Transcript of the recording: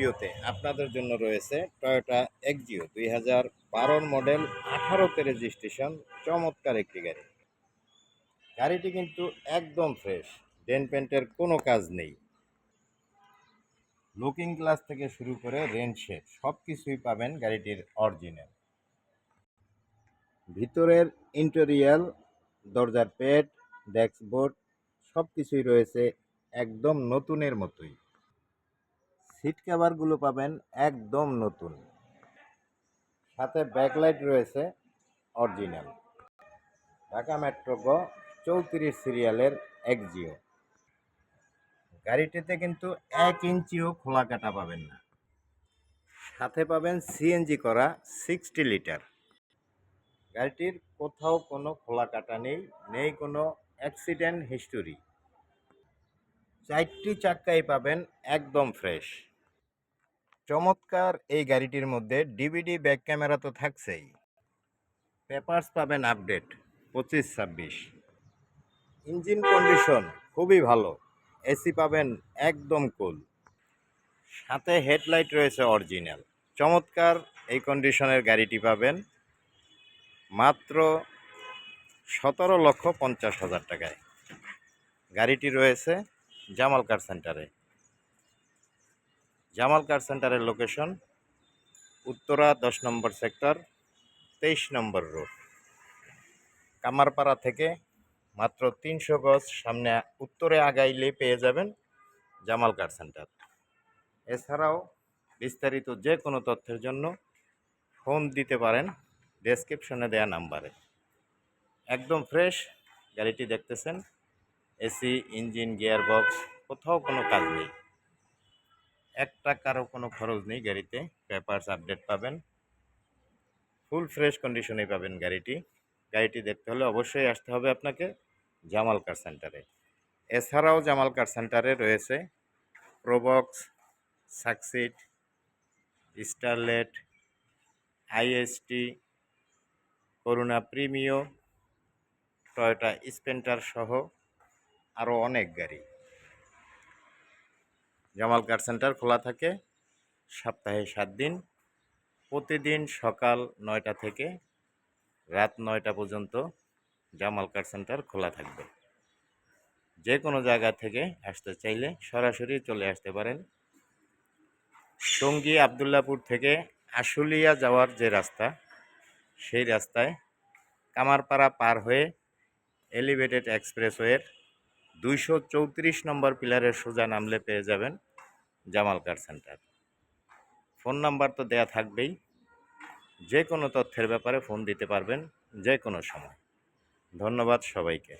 ভিডিওতে আপনাদের জন্য রয়েছে টয়োটা এক্সিও দুই হাজার বারোর মডেল আঠারোতে রেজিস্ট্রেশন চমৎকার একটি গাড়ি। গাড়িটি কিন্তু একদম ফ্রেশ ডেন পেন্টের কোনো কাজ নেই। লুকিং গ্লাস থেকে শুরু করে রেন শেড সব কিছুই পাবেন গাড়িটির অরিজিনাল ভিতরের ইন্টেরিয়াল দরজার পেট ডেস্কবোর্ড সব কিছুই রয়েছে একদম নতুনের মতোই। সিট কভারগুলো পাবেন একদম নতুন। সাথে ব্যাকলাইট রয়েছে অরিজিনাল। ঢাকা মেট্রো গ চৌত্রিশ সিরিয়ালের এক্সিও। গাড়িটিতে কিন্তু এক ইঞ্চিও খোলা কাটা পাবেন না। সাথে পাবেন সিএনজি করা সিক্সটি লিটার। গাড়িটির কোথাও কোনো খোলা কাটা নেই নেই কোনো অ্যাক্সিডেন্ট হিস্টোরি। চারটি চাক্কাই পাবেন একদম ফ্রেশ। চমৎকার এই গাড়িটির মধ্যে ডিভিডি ব্যাক ক্যামেরা তো থাকছেই। পেপারস পাবেন আপডেট পঁচিশ ছাব্বিশ। ইঞ্জিন কন্ডিশন খুবই ভালো। এসি পাবেন একদম কুল সাথে হেডলাইট রয়েছে অরিজিনাল চমৎকার এই কন্ডিশনের গাড়িটি পাবেন। মাত্র সতেরো লক্ষ পঞ্চাশ হাজার টাকায়। গাড়িটি রয়েছে জামালকার সেন্টারে জামাল কার সেন্টারের লোকেশন উত্তরা দশ নম্বর সেক্টর তেইশ নম্বর রোড কামারপাড়া থেকে মাত্র তিনশো গজ সামনে উত্তরে আগাইলে পেয়ে যাবেন জামাল কার সেন্টার। এছাড়াও বিস্তারিত যে কোনো তথ্যের জন্য ফোন দিতে পারেন ডেসক্রিপশনে দেয়া নাম্বারে। একদম ফ্রেশ গাড়িটি দেখতেছেন, এসি ইঞ্জিন গিয়ার বক্স কোথাও কোনো কাজ নেই। এক টাকারও কোনো খরচ নেই গাড়িতে। পেপারস আপডেট পাবেন। ফুল ফ্রেশ কন্ডিশনে পাবেন গাড়িটি। গাড়িটি দেখতে হলে অবশ্যই আসতে হবে আপনাকে জামাল কার সেন্টারে এছাড়াও জামাল কার সেন্টারে রয়েছে Probox Succeed Starlet IST Corona Premio Toyota Sprinter সহ আরও অনেক গাড়ি। জামাল কার সেন্টার খোলা থাকে সপ্তাহে সাত দিন। প্রতিদিন সকাল নয়টা থেকে রাত নয়টা পর্যন্ত জামাল কার সেন্টার খোলা থাকবে। যে কোনো জায়গা থেকে আসতে চাইলে সরাসরি চলে আসতে পারেন। টঙ্গী আবদুল্লাপুর থেকে আশুলিয়া যাওয়ার যে রাস্তা, সেই রাস্তায় কামারপাড়া পার হয়ে এলিভেটেড এক্সপ্রেসওয়ের দুইশো চৌত্রিশ নম্বর পিলারের সোজা নামলে পেয়ে যাবেন Jamal car centre. Phone number তো দেয়া থাকবেই। যে কোনো তথ্যের ব্যাপারে ফোন দিতে পারবেন যে কোনো সময়। ধন্যবাদ সবাইকে।